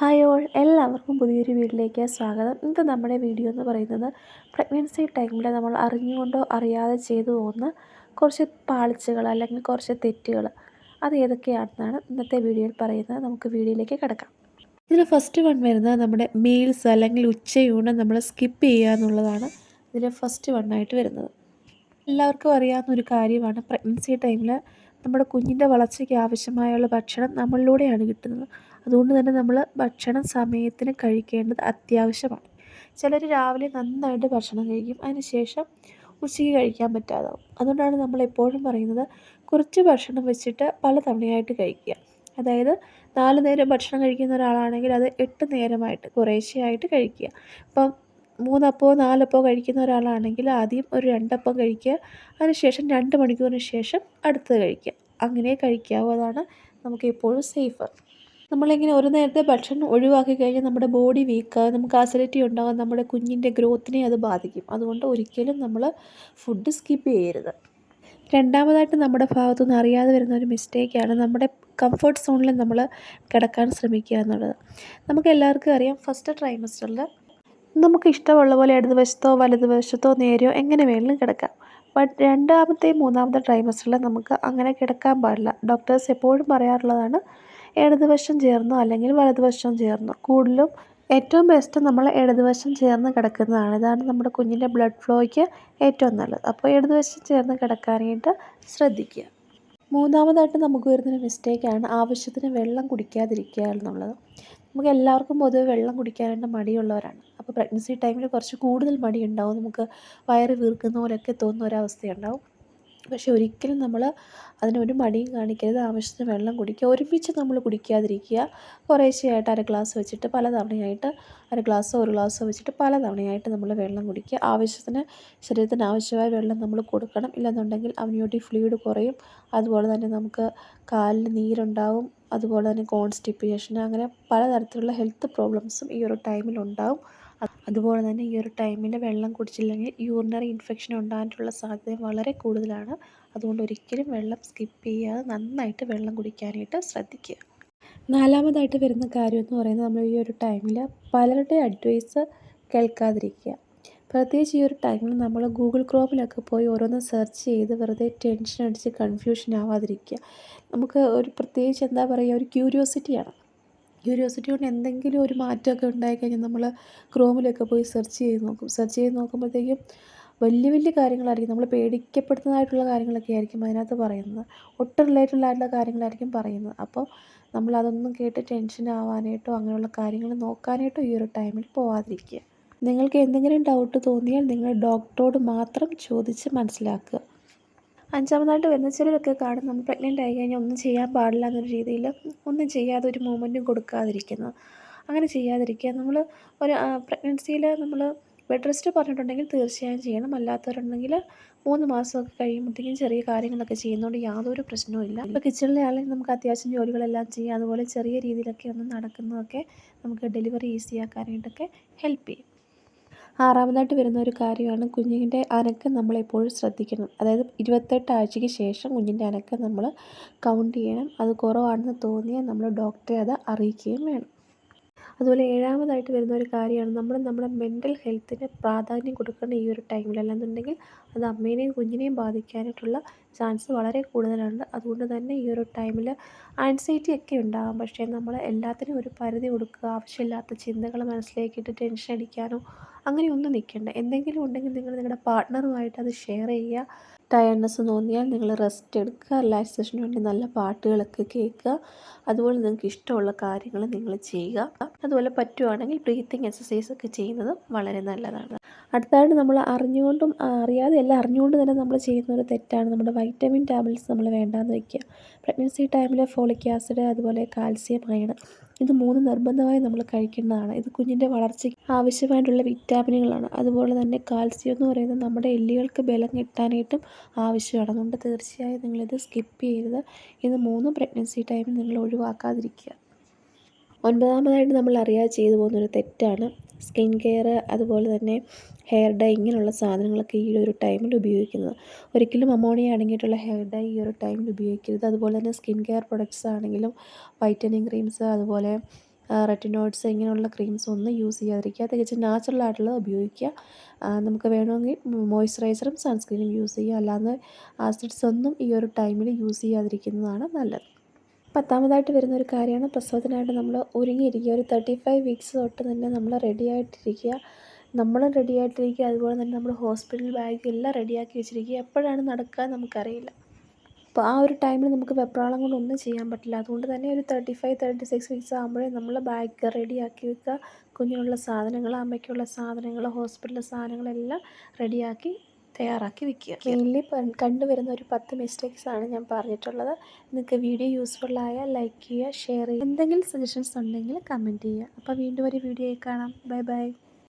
Hi all എല്ലാവർക്കും പുതിയൊരു വീഡിയോയിലേക്ക് സ്വാഗതം. ഇന്ന് നമ്മുടെ വീഡിയോ എന്ന് പറയുന്നത് പ്രഗ്നൻസി ടൈമിൽ നമ്മൾ അറിഞ്ഞുകൊണ്ടോ അറിയാതെ ചെയ്തു പോകുന്ന കുറച്ച് പാളിച്ചകൾ അല്ലെങ്കിൽ കുറച്ച് തെറ്റുകൾ അത് ഏതൊക്കെയാണെന്നാണ് ഇന്നത്തെ വീഡിയോയിൽ പറയുന്നത്. നമുക്ക് വീഡിയോയിലേക്ക് കിടക്കാം. ഇതിൽ ഫസ്റ്റ് വൺ വരുന്നത് നമ്മുടെ മീൽസ് അല്ലെങ്കിൽ ഉച്ചയൂണ് നമ്മൾ സ്കിപ്പ് ചെയ്യുക എന്നുള്ളതാണ് ഇതിൽ ഫസ്റ്റ് വണ്ണായിട്ട് വരുന്നത്. എല്ലാവർക്കും അറിയാവുന്ന ഒരു കാര്യമാണ് പ്രഗ്നൻസി ടൈമിൽ നമ്മുടെ കുഞ്ഞിന്റെ വളർച്ചയ്ക്ക് ആവശ്യമായുള്ള ഭക്ഷണം നമ്മളിലൂടെയാണ് കിട്ടുന്നത്. അതുകൊണ്ട് തന്നെ നമ്മൾ ഭക്ഷണ സമയത്തിന് കഴിക്കേണ്ടത് അത്യാവശ്യമാണ്. ചിലർ രാവിലെ നന്നായിട്ട് ഭക്ഷണം കഴിക്കും. അതിനുശേഷം ഉച്ചയ്ക്ക് കഴിക്കാൻ പറ്റാതാവും. അതുകൊണ്ടാണ് നമ്മൾ എപ്പോഴും പറയുന്നത് കുറച്ച് ഭക്ഷണം വെച്ചിട്ട് പല തവണയായിട്ട് കഴിക്കുക. അതായത് നാല് നേരം ഭക്ഷണം കഴിക്കുന്ന ഒരാളാണെങ്കിൽ അത് എട്ട് നേരമായിട്ട് കുറേശ്ശെയായിട്ട് കഴിക്കുക. ഇപ്പം മൂന്നപ്പോ നാലപ്പോ കഴിക്കുന്ന ഒരാളാണെങ്കിൽ ആദ്യം ഒരു രണ്ടപ്പം കഴിക്കുക. അതിനുശേഷം രണ്ട് മണിക്കൂറിന് ശേഷം അടുത്തത് കഴിക്കുക. അങ്ങനെ കഴിക്കാവുന്നതാണ് നമുക്ക് എപ്പോഴും സേഫ്. നമ്മളിങ്ങനെ ഒരു നേരത്തെ ഭക്ഷണം ഒഴിവാക്കി കഴിഞ്ഞാൽ നമ്മുടെ ബോഡി വീക്കാകും നമുക്ക് അസിഡിറ്റി ഉണ്ടാകും നമ്മുടെ കുഞ്ഞിന്റെ ഗ്രോത്തിനെ അത് ബാധിക്കും. അതുകൊണ്ട് ഒരിക്കലും നമ്മൾ ഫുഡ് സ്കിപ്പ് ചെയ്യരുത്. രണ്ടാമതായിട്ട് നമ്മുടെ ഭാഗത്തുനിന്ന് അറിയാതെ വരുന്ന ഒരു മിസ്റ്റേക്കാണ് നമ്മുടെ കംഫർട്ട് സോണിൽ നമ്മൾ കിടക്കാൻ ശ്രമിക്കുക എന്നുള്ളത്. നമുക്ക് എല്ലാവർക്കും അറിയാം ഫസ്റ്റ് ട്രൈമസ്റ്ററിൽ നമുക്ക് ഇഷ്ടമുള്ള പോലെ ഇടതുവശത്തോ വലതുവശത്തോ നേരെയോ എങ്ങനെ വേണമെങ്കിലും കിടക്കാം. ബട്ട് രണ്ടാമത്തെയും മൂന്നാമത്തെ ട്രൈമസ്റ്ററിൽ നമുക്ക് അങ്ങനെ കിടക്കാൻ പാടില്ല. ഡോക്ടേഴ്സ് എപ്പോഴും പറയാറുള്ളതാണ് ഇടതുവശം ചേർന്നോ അല്ലെങ്കിൽ വലതുവശം ചേർന്നോ. കൂടുതലും ഏറ്റവും ബെസ്റ്റ് നമ്മൾ ഇടതുവശം ചേർന്ന് കിടക്കുന്നതാണ്. ഇതാണ് നമ്മുടെ കുഞ്ഞിന്റെ ബ്ലഡ് ഫ്ലോയ്ക്ക് ഏറ്റവും നല്ലത്. അപ്പോൾ ഇടതുവശം ചേർന്ന് കിടക്കാനായിട്ട് ശ്രദ്ധിക്കുക. മൂന്നാമതായിട്ട് നമുക്ക് വരുന്നൊരു മിസ്റ്റേക്കാണ് ആവശ്യത്തിന് വെള്ളം കുടിക്കാതിരിക്കുക എന്നുള്ളത്. നമുക്ക് എല്ലാവർക്കും പൊതുവെ വെള്ളം കുടിക്കാനായിട്ട് മടിയുള്ളവരാണ്. അപ്പോൾ പ്രഗ്നൻസി ടൈമിൽ കുറച്ച് കൂടുതൽ മടിയുണ്ടാവും നമുക്ക് വയറ് വീർക്കുന്ന പോലെയൊക്കെ തോന്നുന്ന ഒരവസ്ഥയുണ്ടാവും പക്ഷേ ഒരിക്കലും നമ്മൾ അതിനൊരു മടിയും കാണിക്കരുത് ആവശ്യത്തിന് വെള്ളം കുടിക്കുക ഒരുമിച്ച് നമ്മൾ കുടിക്കാതിരിക്കുക. കുറേശ്ശെയായിട്ട് അര ഗ്ലാസ് വെച്ചിട്ട് പല തവണയായിട്ട് അര ഗ്ലാസ്സോ ഒരു ഗ്ലാസ്സോ വെച്ചിട്ട് പല തവണയായിട്ട് നമ്മൾ വെള്ളം കുടിക്കുക. ആവശ്യത്തിന് ശരീരത്തിന് ആവശ്യമായ വെള്ളം നമ്മൾ കൊടുക്കണം. ഇല്ലെന്നുണ്ടെങ്കിൽ അമ്യൂണിറ്റി ഫ്ലൂയിഡ് കുറയും. അതുപോലെ തന്നെ നമുക്ക് കാലിന് നീരുണ്ടാവും. അതുപോലെ തന്നെ കോൺസ്റ്റിപ്പേഷൻ അങ്ങനെ പലതരത്തിലുള്ള ഹെൽത്ത് പ്രോബ്ലംസും ഈ ഒരു ടൈമിൽ ഉണ്ടാവും. അതുപോലെ തന്നെ ഈ ഒരു ടൈമിൽ വെള്ളം കുടിച്ചില്ലെങ്കിൽ യൂറിനറി ഇൻഫെക്ഷൻ ഉണ്ടാകാനുള്ള സാധ്യത വളരെ കൂടുതലാണ്. അതുകൊണ്ട് ഒരിക്കലും വെള്ളം സ്കിപ്പ് ചെയ്യാതെ നന്നായിട്ട് വെള്ളം കുടിക്കാനായിട്ട് ശ്രദ്ധിക്കുക. നാലാമതായിട്ട് വരുന്ന കാര്യം എന്ന് പറയുന്നത് നമ്മൾ ഈ ഒരു ടൈമിൽ പലരുടെ അഡ്വൈസ് കേൾക്കാതിരിക്കുക. പ്രത്യേകിച്ച് ഈ ഒരു ടൈമിൽ നമ്മൾ ഗൂഗിൾ ക്രോമിലൊക്കെ പോയി ഓരോന്ന് സെർച്ച് ചെയ്ത് വെറുതെ ടെൻഷൻ അടിച്ച് കൺഫ്യൂഷൻ ആവാതിരിക്കുക. നമുക്ക് ഒരു പ്രത്യേകിച്ച് എന്താ പറയുക ഒരു ക്യൂരിയോസിറ്റിയാണ് ക്യൂരിയോസിറ്റി കൊണ്ട് എന്തെങ്കിലും ഒരു മാറ്റമൊക്കെ ഉണ്ടായിക്കഴിഞ്ഞാൽ നമ്മൾ ക്രോമിലൊക്കെ പോയി സെർച്ച് ചെയ്ത് നോക്കും. സെർച്ച് ചെയ്ത് നോക്കുമ്പോഴത്തേക്കും വലിയ വലിയ കാര്യങ്ങളായിരിക്കും. നമ്മൾ പേടിക്കപ്പെടുന്നതായിട്ടുള്ള കാര്യങ്ങളൊക്കെ ആയിരിക്കും അതിനകത്ത് പറയുന്നത്. ഒട്ടും റിലേറ്റഡ് ആയിട്ടുള്ള കാര്യങ്ങളായിരിക്കും പറയുന്നത്. അപ്പോൾ നമ്മൾ അതൊന്നും കേട്ട് ടെൻഷൻ ആവാനായിട്ടോ അങ്ങനെയുള്ള കാര്യങ്ങൾ നോക്കാനായിട്ടോ ഈ ഒരു ടൈമിൽ പോവാതിരിക്കുക. നിങ്ങൾക്ക് എന്തെങ്കിലും ഡൗട്ട് തോന്നിയാൽ നിങ്ങൾ ഡോക്ടറോട് മാത്രം ചോദിച്ച് മനസ്സിലാക്കുക. അഞ്ചാമതായിട്ട് വരുന്ന ചിലരൊക്കെ കാണും നമ്മൾ പ്രഗ്നന്റ് ആയി കഴിഞ്ഞാൽ ഒന്നും ചെയ്യാൻ പാടില്ല എന്നൊരു രീതിയിൽ ഒന്നും ചെയ്യാതെ ഒരു മൂമെന്റും കൊടുക്കാതിരിക്കുന്നത് അങ്ങനെ ചെയ്യാതിരിക്കുക. നമ്മൾ ഒരു പ്രഗ്നൻസിയിൽ നമ്മൾ ബെഡ് റെസ്റ്റ് പറഞ്ഞിട്ടുണ്ടെങ്കിൽ തീർച്ചയായും ചെയ്യണം. അല്ലാത്തവരുണ്ടെങ്കിൽ മൂന്ന് മാസമൊക്കെ കഴിയുമ്പോഴത്തേക്കും ചെറിയ കാര്യങ്ങളൊക്കെ ചെയ്യുന്നതുകൊണ്ട് യാതൊരു പ്രശ്നവുമില്ല ഇപ്പോൾ കിച്ചണിലെ ആണെങ്കിൽ നമുക്ക് അത്യാവശ്യം ജോലികളെല്ലാം ചെയ്യാം. അതുപോലെ ചെറിയ രീതിയിലൊക്കെ ഒന്ന് നടക്കുന്നതൊക്കെ നമുക്ക് ഡെലിവറി ഈസിയാക്കാനായിട്ടൊക്കെ ഹെൽപ്പ് ചെയ്യും. ആറാമതായിട്ട് വരുന്ന ഒരു കാര്യമാണ് കുഞ്ഞിന്റെ അനക്കം നമ്മളെപ്പോഴും ശ്രദ്ധിക്കണം. അതായത് ഇരുപത്തെട്ട് ആഴ്ചയ്ക്ക് ശേഷം കുഞ്ഞിന്റെ അനക്കം നമ്മൾ കൗണ്ട് ചെയ്യണം. അത് കുറവാണെന്ന് തോന്നിയാൽ നമ്മൾ ഡോക്ടറെ അത് അറിയിക്കുകയും വേണം. അതുപോലെ ഏഴാമതായിട്ട് വരുന്ന ഒരു കാര്യമാണ് നമ്മൾ നമ്മുടെ മെന്റൽ ഹെൽത്തിന് പ്രാധാന്യം കൊടുക്കുന്ന ഈ ഒരു ടൈമിൽ അല്ലാന്നുണ്ടെങ്കിൽ അത് അമ്മേനെയും കുഞ്ഞിനെയും ബാധിക്കാനായിട്ടുള്ള ചാൻസ് വളരെ കൂടുതലാണ്. അതുകൊണ്ട് തന്നെ ഈ ഒരു ടൈമിൽ ആൻസൈറ്റി ഒക്കെ ഉണ്ടാകാം പക്ഷേ നമ്മൾ എല്ലാത്തിനും ഒരു പരിധി കൊടുക്കുക ആവശ്യമില്ലാത്ത ചിന്തകൾ മനസ്സിലേക്കിട്ട് ടെൻഷൻ അടിക്കാനോ അങ്ങനെയൊന്നും നിൽക്കേണ്ട എന്തെങ്കിലും ഉണ്ടെങ്കിൽ നിങ്ങൾ നിങ്ങളുടെ പാർട്ട്ണറുമായിട്ട് അത് ഷെയർ ചെയ്യുക. ടയർഡ്നെസ് തോന്നിയാൽ നിങ്ങൾ റെസ്റ്റ് എടുക്കുക റിലാക്സേഷന് വേണ്ടി നല്ല പാട്ടുകളൊക്കെ കേൾക്കുക. അതുപോലെ നിങ്ങൾക്ക് ഇഷ്ടമുള്ള കാര്യങ്ങൾ നിങ്ങൾ ചെയ്യുക. അതുപോലെ പറ്റുവാണെങ്കിൽ ബ്രീത്തിങ് എക്സസൈസ് ഒക്കെ ചെയ്യുന്നത് വളരെ നല്ലതാണ്. അടുത്തായിട്ട് നമ്മൾ അറിഞ്ഞുകൊണ്ടും അറിയാതെ എല്ലാം അറിഞ്ഞുകൊണ്ട് തന്നെ നമ്മൾ ചെയ്യുന്ന ഒരു തെറ്റാണ് നമ്മുടെ വൈറ്റമിൻ ടാബ്ലറ്റ്സ് നമ്മൾ വേണ്ടാന്ന് വയ്ക്കുക പ്രഗ്നൻസി ടൈമിൽ ഫോളിക് ആസിഡ് അതുപോലെ കാൽസ്യം അയൺ ഇത് മൂന്ന് നിർബന്ധമായി നമ്മൾ കഴിക്കേണ്ടതാണ്. ഇത് കുഞ്ഞിന്റെ വളർച്ചയ്ക്ക് ആവശ്യമായിട്ടുള്ള വിറ്റാമിനുകളാണ്. അതുപോലെ തന്നെ കാൽസ്യം എന്ന് പറയുന്നത് നമ്മുടെ എല്ലുകൾക്ക് ബലം കിട്ടാനായിട്ടും ആവശ്യമാണ്. അതുകൊണ്ട് തീർച്ചയായും നിങ്ങളിത് സ്കിപ്പ് ചെയ്യരുത്. ഇത് മൂന്ന് പ്രഗ്നൻസി ടൈമിൽ നിങ്ങൾ ഒഴിവാക്കാതിരിക്കുക. ഒൻപതാമതായിട്ട് നമ്മൾ അറിയാതെ ചെയ്തു പോകുന്നൊരു തെറ്റാണ്. സ്കിൻ കെയർ അതുപോലെ തന്നെ ഹെയർ ഡൈ ഇങ്ങനെയുള്ള സാധനങ്ങളൊക്കെ ഈ ഒരു ടൈമിൽ ഉപയോഗിക്കുന്നത്. ഒരിക്കലും അമോണിയ അടങ്ങിയിട്ടുള്ള ഹെയർ ഡൈ ഈ ഒരു ടൈമിൽ ഉപയോഗിക്കരുത്. അതുപോലെ തന്നെ സ്കിൻ കെയർ പ്രൊഡക്ട്സ് ആണെങ്കിലും വൈറ്റനിങ് ക്രീംസ് അതുപോലെ റെറ്റിനോയിഡ്സ് ഇങ്ങനെയുള്ള ക്രീംസ് ഒന്നും യൂസ് ചെയ്യാതിരിക്കുക. തികച്ചും നാച്ചുറൽ ആയിട്ടുള്ളത് ഉപയോഗിക്കുക. നമുക്ക് വേണമെങ്കിൽ മോയ്സ്ചറൈസറും സൺസ്ക്രീനും യൂസ് ചെയ്യുക. അല്ലാതെ ആസിഡ്സ് ഒന്നും ഈ ഒരു ടൈമിൽ യൂസ് ചെയ്യാതിരിക്കുന്നതാണ് നല്ലത്. പത്താമതായിട്ട് വരുന്ന ഒരു കാര്യമാണ് പ്രസവത്തിനായിട്ട് നമ്മൾ ഒരുങ്ങിയിരിക്കുക. ഒരു തേർട്ടി ഫൈവ് വീക്സ് തൊട്ട് തന്നെ നമ്മൾ റെഡി ആയിട്ടിരിക്കുക. നമ്മളും റെഡി ആയിട്ടിരിക്കുക. അതുപോലെ തന്നെ നമ്മൾ ഹോസ്പിറ്റൽ ബാഗ് എല്ലാം റെഡിയാക്കി വെച്ചിരിക്കുക. എപ്പോഴാണ് നടക്കുക നമുക്കറിയില്ല. അപ്പോൾ ആ ഒരു ടൈമിൽ നമുക്ക് വെപ്രാളം കൊണ്ടൊന്നും ചെയ്യാൻ പറ്റില്ല. അതുകൊണ്ട് തന്നെ ഒരു thirty five thirty six weeks ആകുമ്പോഴേ നമ്മൾ ബാഗ് റെഡിയാക്കി വെക്കുക. കുഞ്ഞിനുള്ള സാധനങ്ങൾ അമ്മയ്ക്കുള്ള സാധനങ്ങൾ ഹോസ്പിറ്റലിലെ സാധനങ്ങളെല്ലാം റെഡിയാക്കി തയ്യാറാക്കി വെക്കുക. മെയിൻലി കണ്ടുവരുന്ന ഒരു പത്ത് മിസ്റ്റേക്സ് ആണ് ഞാൻ പറഞ്ഞിട്ടുള്ളത്. നിങ്ങൾക്ക് വീഡിയോ യൂസ്ഫുൾ ആയാൽ ലൈക്ക് ചെയ്യുക ഷെയർ ചെയ്യുക. എന്തെങ്കിലും സജഷൻസ് ഉണ്ടെങ്കിൽ കമന്റ് ചെയ്യുക. അപ്പോൾ വീണ്ടും ഒരു വീഡിയോയിൽ കാണാം. Bye bye